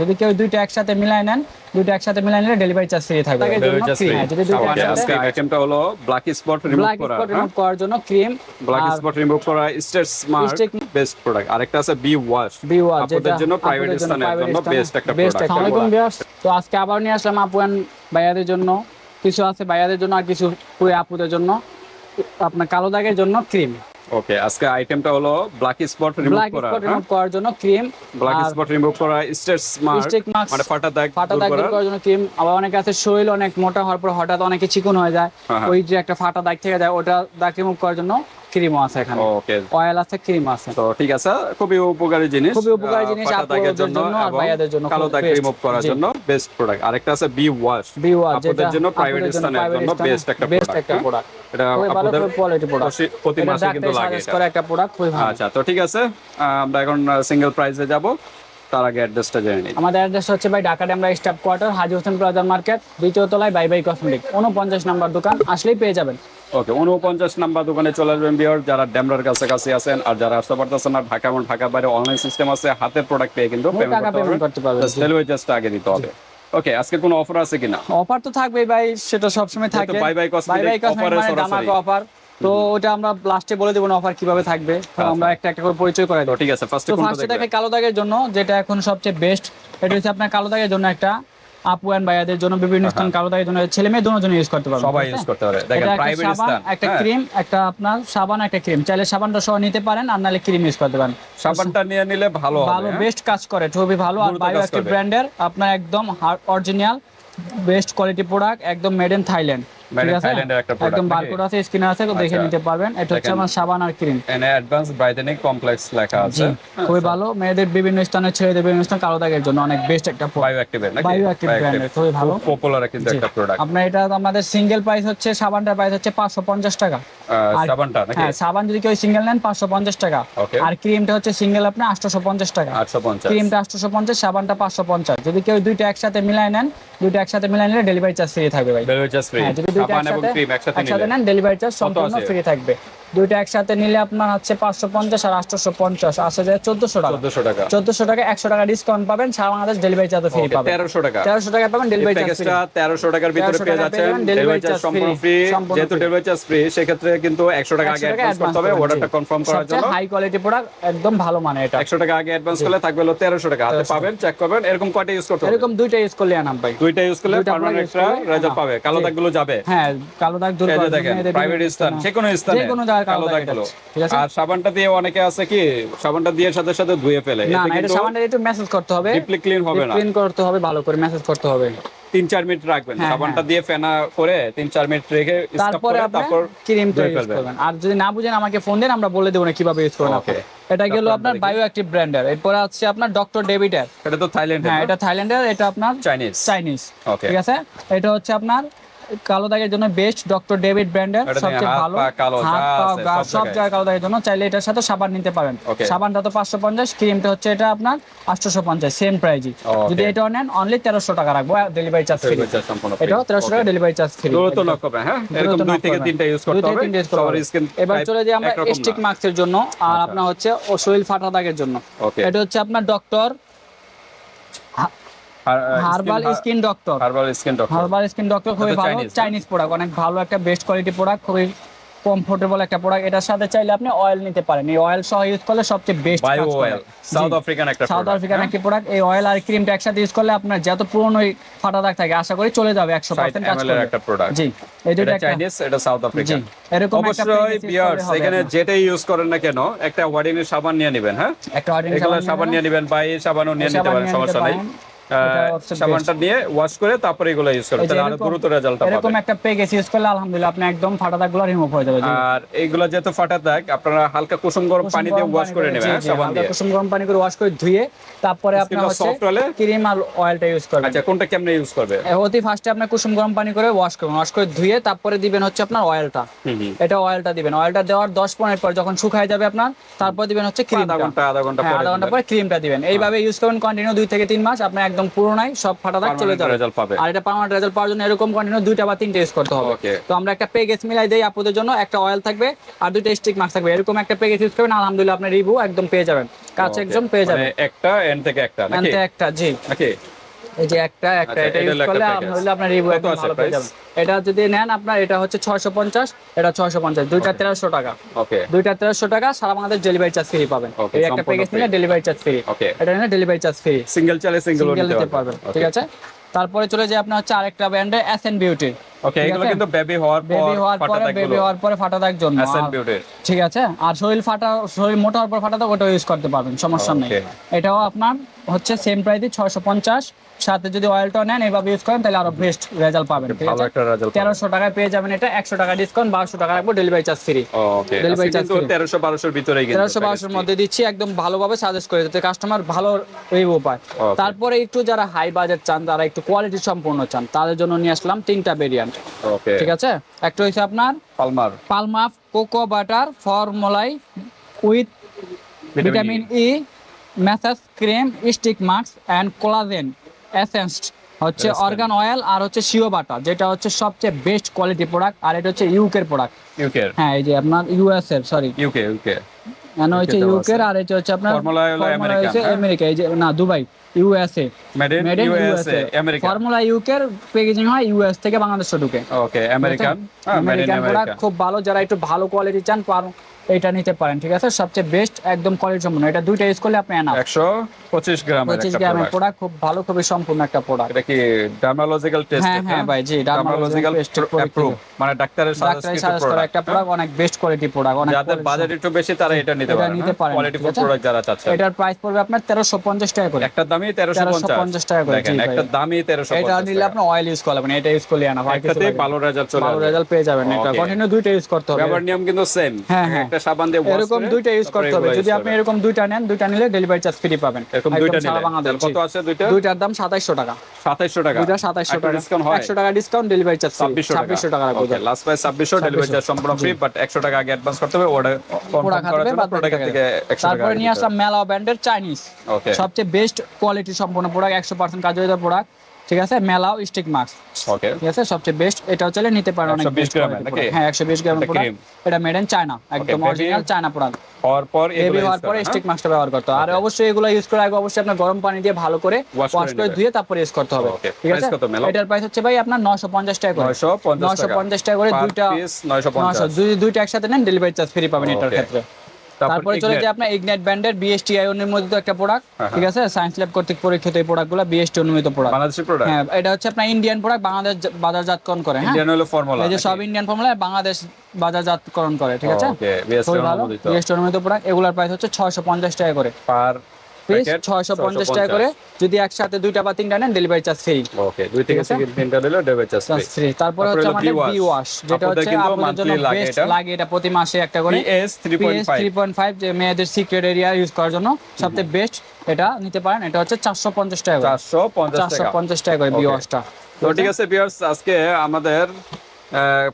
যদি কেউ দুইটা একসাথে মিলাই নেন দুইটা একসাথে মিলাই নিলে ডেলিভারি চার্জ ফ্রি থাকবে। যদি দুইটা আজকে আইটেমটা হলো ব্ল্যাক স্পট রিমুভ করা হ্যাঁ? স্পট রিমুভ করার জন্য ক্রিম ব্ল্যাক স্পট রিমুভ করা স্টেট স্মার্ট বেস্ট প্রোডাক্ট আরেকটা আছে বি ওয়াশ বি ওয়াচ আপনাদের জন্য প্রাইভেট স্থানের জন্য বেস্ট একটা বেস্ট প্রোডাক্ট আসসালামু আলাইকুম ভিউয়ার্স তো আজকে আবার নিয়ে আসলাম আপুয়ান ভাইয়াদের জন্য। কিছু আছে ভাইয়াদের জন্য আর কিছু পুরো আপুদের জন্য। আপনার কালো দাগের জন্য ক্রিম ওকে আজকে আইটেমটা হলো black spot remove black spot remove করার জন্য ক্রিম ব্ল্যাক স্পট রিমুভ করা স্টেট স্মার্ট মানে ফাটা দাগ ফাটা দাগ দূর করার জন্য ক্রিম আবার অনেকে আছে শরীর অনেক মোটা হওয়ার পর হঠাৎ অনেকে চিকন হয়ে যায়। হ্যাঁ, হ্যাঁ। ওই যে একটা ফাটা দাগ থেকে যায় ওটা দাগ রিমুভ করার জন্য আছে এখানে। ওকে অয়েল আছে ক্রিম আছে। তো ঠিক আছে খুবই উপকারী জিনিস খুবই উপকারী জিনিস আপুদের জন্য আর ভাইয়াদের জন্য কালো দাগ। রিমুভ করার জন্য বেস্ট প্রোডাক্ট আরেকটা আছে বি ওয়াশ বি ওয়াচ আপনাদের জন্য প্রাইভেট স্থানের জন্য বেস্ট একটা বেস্ট একটা প্রোডাক্ট এটা আপনাদের কোয়ালিটি প্রোডাক্ট প্রতি- মাসে কিন্তু লাগে এটা। একটা প্রোডাক্ট খুবই ভালো। আচ্ছা তো ঠিক আছে আমরা এখন সিঙ্গেল প্রাইসে যাব। তার আগে অ্যাড্রেসটা জেনে নিই। আমাদের অ্যাড্রেস হচ্ছে ভাই Dhaka Demra staff quarter Haji Hossain plaza market দ্বিতীয় তলায় বাই বাই কসমেটিক উনপঞ্চাশ নাম্বার দোকান আসলেই পেয়ে যাবেন। ওকে উনপঞ্চাশ নাম্বার দোকানে চলে আসবেন বিয়ার যারা ড্যামরার কাছে কাছে আছেন আর যারা আসতে পারতেছেন না ঢাকা এবং ঢাকা বাইরে অনলাইন সিস্টেম আছে হাতের প্রোডাক্ট পেয়ে কিন্তু পেমেন্ট করতে পারবেন। ডেলিভারি চার্জটা আগে দিতে হবে। ওকে আজকে কোনো অফার আছে কিনা? অফার তো থাকবেই ভাই সেটা সবসময় থাকে। বাই বাই কসমেটিক সরাসরি। অফার তো ওটা আমরা লাস্টে বলে দেবো না অফার কীভাবে থাকবে। তো আমরা একটা একটা করে পরিচয় করে দেবো। ঠিক আছে ফার্স্টে কালো দাগের জন্য যেটা এখন সবচেয়ে বেস্ট এটা হচ্ছে আপনার কালো দাগের জন্য একটা। আপু অ্যান্ড ভাইয়াদের জন্য বিভিন্ন স্থান কালো দাগের জন্য ছেলে মেয়ে দুজনে ইউজ করতে পারবে। সবাই ইউজ করতে পারে দেখেন একটা প্রাইভেট স্থান। একটা হ্যাঁ, ক্রিম একটা আপনার সাবান একটা ক্রিম চাইলে সাবানটা সহ নিতে পারেন আর নাহলে ক্রিম ইউজ করতে পারেন। সাবানটা নিয়ে নিলে ভালো ভালো হবে ভালো বেস্ট কাজ করে খুবই ভালো আর বায়ো একটা ব্র্যান্ডের আপনার একদম অরিজিনাল বেস্ট কোয়ালিটি প্রোডাক্ট একদম মেড ইন থাইল্যান্ড ঠিক আছে? Thailand এর একটা product একদম বারকোড আছে স্ক্রিনে আছে দেখে আচ্ছা। নিতে পারবেন। এটা হচ্ছে আমার সাবান আর ক্রিম এনে অ্যাডভান্স ব্রাইটেনিং কমপ্লেক্স লেখা আছে। খুবই ভালো। মেয়েদের বিভিন্ন স্থানে ছেলেদের বিভিন্ন স্থানে কালো দাগের জন্য অনেক বেস্ট একটা বায়ো অ্যাক্টিভের নাকি? Bio Active brand খুবই ভালো। পপুলার কিন্তু একটা প্রোডাক্ট আপনার এটা আমাদের সিঙ্গেল প্রাইস হচ্ছে সাবানটার প্রাইস হচ্ছে পাঁচশো পঞ্চাশ টাকা। সাবানটা নাকি? হ্যাঁ সাবান যদি কেউ সিঙ্গেল নেন পাঁচশো পঞ্চাশ টাকা। আর ক্রিমটা হচ্ছে সিঙ্গেল টাকা। 850 ক্রিমটা আটশোশো পঞ্চাশ সাবানটা পাঁচশো পঞ্চাশ। যদি কেউ দুইটা একসাথে মিলাই নেন দুইটা একসাথে মিলাই নিলে ডেলিভারি চার্জ ফ্রি থাকবে ভাই। ডেলিভারি চার্জ ফ্রি হ্যাঁ যদি দুইটা একসাথে একসাথে নেন ডেলিভারি চার্জ সম্পূর্ণ? ফ্রি থাকবে। দুইটা একসাথে নিলে আপনার হচ্ছে পাঁচশো পঞ্চাশ আর আটশোশো পঞ্চাশ। আসে যায় চোদ্দশো টাকা। 1400 টাকা। চোদ্দশো টাকা একশো টাকা ডিসকাউন্ট পাবেন সারা বাংলাদেশ ডেলিভারি চার্জ ফ্রি পাবেন। 1300 টাকা। তেরোশো টাকা পাবেন ডেলিভারি চার্জ 1300 টাকার ভিতরে পেয়ে যাচ্ছেন। ডেলিভারি চার্জ সম্পূর্ণ ফ্রি যেহেতু ডেলিভারি চার্জ ফ্রি সেক্ষেত্রে কিন্তু 100 টাকা আগে অ্যাডভান্স করতে হবে। অর্ডারটা কনফার্ম করার জন্য। হাই কোয়ালিটি প্রোডাক্ট একদম ভালো মানে এটা। 100 টাকা আগে অ্যাডভান্স করলে থাকবে হলো 1300 টাকা। হাতে পাবেন চেক করবেন এরকম কয়টা ইউজ করতে এরকম দুইটা ইউজ করলে আনাম ভাই। দুইটা ইউজ করলে পার্মানেন্ট একটা রেজাল্ট। পাবে। কালো দাগগুলো যাবে। হ্যাঁ কালো দাগ দূর দেখেন প্রাইভেট স্থান যে কোনো স্থানে। যে কোনো জায়গায় কালো দাগ আছে? আর সাবানটা দিয়ে অনেকে আছে কি সাবানটা দিয়ে সাথে সাথে ধুয়ে ফেলে। না এটা সাবানটা একটু মেসেজ করতে হবে। ডিপলি ক্লিন হবে না। ক্লিন করতে হবে ভালো করে মেসেজ করতে হবে। তিন চার মিনিট রাখবেন। হ্যাঁ, সাবানটা দিয়ে ফেনা করে তিন চার মিনিট রেখে তারপরে তারপর ইউজ করবেন। আর যদি না বুঝেন আমাকে ফোন দেন আমরা বলে দেবো না কীভাবে ইউজ করবেন আপনি। এটা গেল আপনার বায়ো অ্যাক্টিভ ব্র্যান্ডের এরপরে আছে আপনার ডক্টর ডেভিডের এটা তো থাইল্যান্ড হ্যাঁ এটা থাইল্যান্ডের এটা আপনার চাইনিজ চাইনিজ ঠিক আছে? এটা হচ্ছে আপনার কালো দাগের জন্য বেস্ট ডক্টর ডেভিড ব্র্যান্ডের সবচেয়ে ভালো। কালো হাত পা গা সব জায়গায়। কালো দাগের জন্য চাইলে এটার সাথে সাবান নিতে পারেন। সাবানটা তো পাঁচশো পঞ্চাশ ক্রিমটা হচ্ছে এটা আপনার আটশোশো পঞ্চাশ সেম প্রাইজই যদি এটা নেন অনলি তেরোশো টাকা রাখব ডেলিভারি চার্জ ফ্রি এটাও তেরোশো টাকা ডেলিভারি চার্জ ফ্রি দ্রুত নক করবেন হ্যাঁ? এরকম দুই থেকে তিনটা ইউজ করতে হবে। সবার স্কিন এবার চলে যাই আমরা স্টিক মার্কসের জন্য আর আপনার হচ্ছে শরীর ফাটা দাগের জন্য। এটা হচ্ছে আপনার doctor herbal skin doctor. Herbal skin doctor. Herbal skin doctor খুবই ভালো। চাইনিজ প্রোডাক্ট অনেক ভালো একটা বেস্ট কোয়ালিটি প্রোডাক্ট খুবই কমফোর্টেবল একটা প্রোডাক্ট এটার সাথে চাইলে আপনি অয়েল নিতে পারেন। এই অয়েল সহ ইউজ করলে সবচেয়ে best bio oil South African একটা সাউথ আফ্রিকান হ্যাঁ? একটি প্রোডাক্ট এই অয়েল আর ক্রিমটা একসাথে ইউজ করলে আপনার যত পুরনো ফাটা দাগ থাকে আশা করি চলে যাবে একশো 60 পার্সেন্ট কাজ করবে। একটা প্রোডাক্ট জি এই দুটো একটা চাইনিজ এটা সাউথ আফ্রিকান এরকম একটা অবশ্যই বিয়ার্স এখানে যেটাই ইউজ করেন না কেন একটা ওয়ার্ডিং সাবান নিয়ে নেবেন হ্যাঁ? একটা এগুলো সাবান নিয়ে নেবেন। বা এই সাবানও নিয়ে নিতে পারেন সমস্যা নেই। সাবানটা নিয়ে ওয়াশ করে তারপরে এগুলো ইউজ করবেন তাহলে আরও দ্রুত রেজাল্টটা এরকম একটা প্যাকেজ ইউজ করলে আলহামদুলিল্লাহ আপনি একদম ফাটা দাগগুলো রিমুভ হয়ে যাবে। আর এইগুলো যেহেতু ফাটা দাগ আপনারা হালকা কুসুম গরম পানি দিয়ে ওয়াশ করে নেবেন হ্যাঁ, সাবান দিয়ে। কুসুম গরম পানি করে ওয়াশ করে ধুয়ে তারপরে আপনার হচ্ছে ক্রিম আর অয়েলটা ইউজ করবেন। আচ্ছা কোনটা কেমনে ইউজ করবে? অতি ফার্স্টে আপনি কুসুম গরম পানি করে ওয়াশ করবেন। ওয়াশ করে ধুয়ে তারপরে দিবেন হচ্ছে আপনার অয়েলটা এটা অয়েলটা দিবেন। অয়েলটা দেওয়ার দশ পনেরো পর যখন শুকায় যাবে আপনার তারপর দিবেন হচ্ছে আধা ঘণ্টা আধা ঘণ্টা হ্যাঁ, পরে আধা ঘণ্টা। পরে ক্রিমটা দিবেন। এইভাবে ইউজ করবেন কন্টিনিউ দুই থেকে তিন মাস আপনার একদম একদম পুরো নাই সব ফাটা দাগ চলে যাবে। রেজাল্ট পাবে। আর এটা পার্মানেন্ট রেজাল্ট পাওয়ার জন্য এরকম কন্টিনিউ দুইটা বা তিনটা ইউজ করতে হবে। তো আমরা একটা প্যাকেজ মিলাই দেই আপুদের জন্য একটা অয়েল থাকবে আর দুইটা স্টিক মাস্ক থাকবে। এরকম একটা প্যাকেজ ইউজ করবেন আলহামদুলিল্লাহ আপনার রিভিউ একদম পেয়ে যাবেন। কাছে একদম পেয়ে যাবেন। মানে একটা এন্ড থেকে একটা নাকি? থেকে একটা জি। নাকি? এই যে একটা একটা আচ্ছা, এটা ইউজ করলে। আপনার রিভিউ একদম ভালো পেয়ে যাবেন। এটা যদি নেন আপনার এটা হচ্ছে 650 এটা 650 দুইটা 1300 টাকা। ওকে দুইটা 1300 টাকা সারা বাংলাদেশ ডেলিভারি চার্জ ফ্রি পাবেন। এই একটা প্যাকেজ নিলে ডেলিভারি চার্জ ফ্রি এটা নিলে ডেলিভারি চার্জ ফ্রি সিঙ্গেল চালে সিঙ্গেল নিতে পারবেন ঠিক আছে? তারপরে চলে যায় আপনার হচ্ছে আরেকটা ব্র্যান্ডে এসএন বিউটি ওকে এগুলো কিন্তু বেবি হওয়ার পর বেবি হওয়ার ফাটা পরে বেবি হওয়ার পরে ফাটা দাগ জন্য এসএন বিউটির ঠিক আছে? আর শরীর ফাটা শরীর মোটা হওয়ার পর ফাটা দাগ ওটা ইউজ করতে পারবেন সমস্যা নেই। এটাও আপনার হচ্ছে সেম প্রাইসে ছয়শো পঞ্চাশ সাথে যদি অয়েলটা নেন এভাবে ইউজ করেন তাহলে আরও বেস্ট রেজাল্ট পাবেন ভালো আছে? একটা রেজাল্ট তেরোশো টাকায় পেয়ে যাবেন এটা একশো টাকা ডিসকাউন্ট বারোশো টাকা রাখব delivery charge free okay charge কিন্তু 1300 1200 এর ভিতরেই কিন্তু তেরোশো বারোশোর মধ্যে দিচ্ছি একদম ভালোভাবে সাজেস্ট করে যাতে কাস্টমার ভালো রিভিউ পায়। তারপরে একটু যারা হাই বাজেট চান তারা একটু কোয়ালিটি সম্পূর্ণ চান তাদের জন্য নিয়ে আসলাম তিনটা ভেরিয়েন্ট ওকে ঠিক আছে? একটা হচ্ছে আপনার Palmer. পালমাফ cocoa butter ফর্মুলাই with vitamin E massage cream stick mask and collagen essence হচ্ছে অর্গান অয়েল আর হচ্ছে সিও বাটা যেটা হচ্ছে সবচেয়ে বেস্ট কোয়ালিটি প্রোডাক্ট আর এটা হচ্ছে ইউকের প্রোডাক্ট ইউকে হ্যাঁ এই যে আপনার ইউএস এর সরি ইউকে ইউকে মানে হচ্ছে ইউকের আর এটা হচ্ছে আপনার ফর্মুলা হচ্ছে? আমেরিকা এই যে না Dubai USA made in USA America formula ইউকের প্যাকেজিং হয় ইউএস থেকে বাংলাদেশে ঢুকে। ওকে আমেরিকান হ্যাঁ প্রোডাক্ট আমেরিকা খুব ভালো যারা একটু ভালো কোয়ালিটি চান পার এটা নিতে পারেন ঠিক আছে? সবচেয়ে বেস্ট একদম কোয়ালিটি সম্পূর্ণ এটা দুইটা ইউজ করলে আপনি এনাফ 125 গ্রামের পঁচিশ একটা গ্রামের প্রোডাক্ট খুব ভালো খুবই সম্পূর্ণ একটা প্রোডাক্ট এটা কি ডার্মালজিক্যাল টেস্ট হ্যাঁ হ্যাঁ ভাই জি ডার্মালজিক্যাল অ্যাপ্রুভ মানে ডাক্তারের সাজেস্ট করা একটা প্রোডাক্ট অনেক বেস্ট কোয়ালিটি প্রোডাক্ট অনেক যাদের বাজেট একটু বেশি তারা এটা নিতে পারে নিতে পারেন, কোয়ালিটি? প্রোডাক্ট যারা চাচ্ছেন এটার প্রাইস পড়বে আপনার তেরোশো পঞ্চাশ টাকা করে। একটা 1350 টাকা করে, দেখেন একটা দামই 1350 এটা নিলে আপনি অয়েল ইউজ করবেন এটা ইউজ করলে না একটাতে ভালো রেজাল্ট চলে ভালো রেজাল্ট পেয়ে যাবেন এটা কন্টিনিউ দুইটা ইউজ করতে হবে। ব্যবহার নিয়ম কিন্তু সেম হ্যাঁ, হ্যাঁ। একটা সাবান দিয়ে এরকম দুইটা ইউজ করতে হবে। যদি আপনি এরকম দুইটা নেন দুইটা নিলে ডেলিভারি চার্জ ফ্রি পাবেন। এরকম দুইটা নিলে। কত আছে দুইটা? দুইটার দাম সাতাইশশো টাকা। 2700 টাকা। দুইটা সাতাইশশো একটা টাকা। ডিসকাউন্ট হয়? একশো টাকা ডিসকাউন্ট ডেলিভারি চার্জ 2600 টাকা। Okay last price 2600 delivery charge সম্পূর্ণ ফ্রি বাট 100 টাকা আগে অ্যাডভান্স করতে হবে। ওটা কনফার্ম করার জন্য প্রোডাক্ট থেকে 100 টাকা তারপরে নিয়ে আসলাম মেলা ব্র্যান্ডের চাইনিজ ওকে সবচেয়ে বেস্ট কোয়ালিটি সম্পন্ন প্রোডাক্ট একশো পার্সেন্ট কার্যকরিত প্রোডাক্ট ঠিক আছে? মেলাও স্টিক মাস্ক ওকে ঠিক আছে? সবচেয়ে বেস্ট এটা হচ্ছে নিতে পারেন অনেক 120 নাকি? হ্যাঁ একশো বিশ গ্রামের প্রোডাক্ট এটা মেড ইন চায়না একদম অরিজিনাল চায়না প্রোডাক্ট হওয়ার পর এগুলো বেবি use হওয়ার পরে স্টিক হ্যাঁ? মাস্কটা ব্যবহার করতে আর অবশ্যই এগুলো ইউজ করার আগে অবশ্যই আপনার গরম পানি দিয়ে ভালো করে ওয়াশ করে ধুয়ে তারপরে ইউজ করতে হবে। ঠিক আছে? এটার প্রাইস হচ্ছে ভাই আপনার 950 টাকা করে। 950 টাকা। 950 টাকা করে দুইটা piece 950 900 যদি দুইটা একসাথে নেন ডেলিভারি চার্জ ফ্রি পাবেন এটার ক্ষেত্রে। তারপর চলে। যায় আপনার ইগনাইট ব্র্যান্ডের বিএসটি আই অনুমোদিত একটা প্রোডাক্ট হ্যাঁ, ঠিক আছে? সায়েন্স ল্যাব কর্তৃক পরীক্ষিত এই প্রোডাক্টগুলো বিএসটি অনুমোদিত প্রোডাক্ট বাংলাদেশি প্রোডাক্ট হ্যাঁ এটা হচ্ছে আপনার ইন্ডিয়ান প্রোডাক্ট বাংলাদেশ বাজারজাতকরণ করে হ্যাঁ? ইন্ডিয়ান হলো ফর্মুলা এই যে সব ইন্ডিয়ান ফর্মুলা বাংলাদেশ বাজারজাতকরণ করে ঠিক আছে? ওকে বিএসটি অনুমোদিত বিএসটি অনুমোদিত প্রোডাক্ট এগুলোর প্রাইস হচ্ছে 650 টাকা করে। পার পিস 650 টাকা করে যদি একসাথে দুইটা বা তিনটা নেন ডেলিভারি চার্জ ফ্রি ওকে দুই থেকে তিনটা ডেবিট চার্জ ফ্রি তারপরে হচ্ছে আমাদের বি ওয়াশ যেটা হচ্ছে আপনাদের জন্য বেস্ট লাগে এটা। প্রতি মাসে একটা করে। পিএস 3.5 থ্রি পয়েন্ট ফাইভ যে মেয়েদের সিক্রেট এরিয়া ইউজ করার জন্য সবচেয়ে বেস্ট এটা নিতে পারেন। এটা হচ্ছে চারশো পঞ্চাশ টাকা করে। 450 চারশো টাকা। পঞ্চাশ টাকা করে বি. ওয়াশটা তো ঠিক আছে ভিউয়ার্স আজকে আমাদের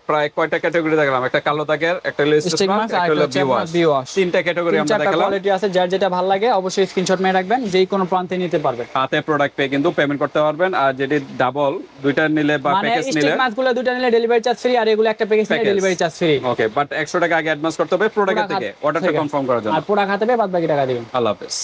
প্রায় কয়টা ক্যাটাগরি দেখলাম? একটা কালো দাগের একটা হলো আর একটা হলো একটা হচ্ছে বি ওয়াশ আপনার B-wash। তিনটা ক্যাটাগরি আমরা দেখালাম। কোয়ালিটি আছে যার যেটা ভালো লাগে অবশ্যই স্ক্রিনশট মেরে রাখবেন যেই কোনো প্রান্তে নিতে পারবেন। হাতে প্রোডাক্ট পেয়ে কিন্তু পেমেন্ট করতে পারবেন আর যেটি ডাবল দুইটা নিলে বা মানে প্যাকেজ নিলে স্টিক মাছগুলো দুটো নিলে ডেলিভারি চার্জ ফ্রি আর এগুলো একটা প্যাকেজ নিলে delivery charge free okay but একশো টাকা আগে অ্যাডভান্স করতে হবে প্রোডাক্ট থেকে অর্ডারটা কনফার্ম করার জন্য। আর প্রোডাক্ট হাতে পেয়ে বাদ বাকি টাকা দিবেন। আল্লাহ হাফেজ।